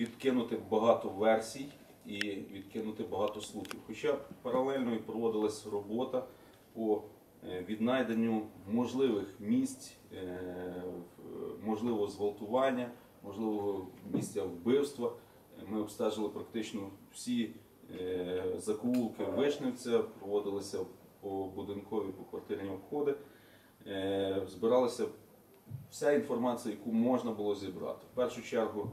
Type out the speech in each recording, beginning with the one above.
відкинути багато версій і відкинути багато слухів. Хоча паралельно і проводилась робота по е, віднайденню можливих місць, е, можливого зґвалтування, можливого місця вбивства. Ми обстежили практично всі е, закоулки Вишневця, проводилися по будинкові, по квартирні обходи. Збиралася вся інформація, яку можна було зібрати. В першу чергу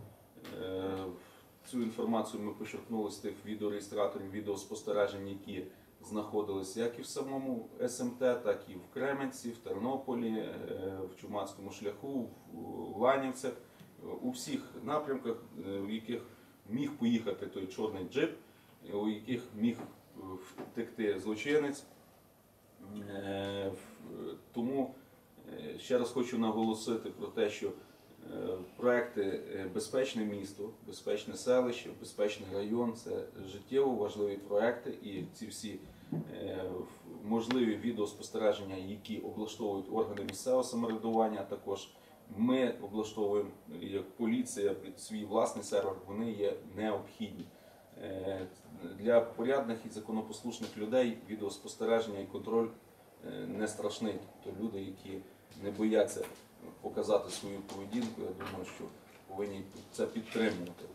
цю інформацію ми почерпнули з тих відеореєстраторів, відеоспостережень, які знаходилися як і в самому СМТ, так і в Кременці, в Тернополі, е, в Чумацькому шляху, в Ланівцях, у всіх напрямках, е, в яких міг поїхати той чорний джип, у яких міг е, втекти злочинець. Тому ще раз хочу наголосити про те, що проекти е, Безпечне місто, безпечне селище, безпечний район це життєво важливі проекти, і ці всі е, можливі відеоспостереження, які облаштовують органи місцевого самоврядування, також ми облаштовуємо як поліція свій власний сервер, вони є необхідні. Е, Для порядних і законопослушних людей відеоспостереження і контроль не страшний. Тобто люди, які не бояться показати свою поведінку, я думаю, що повинні це підтримувати.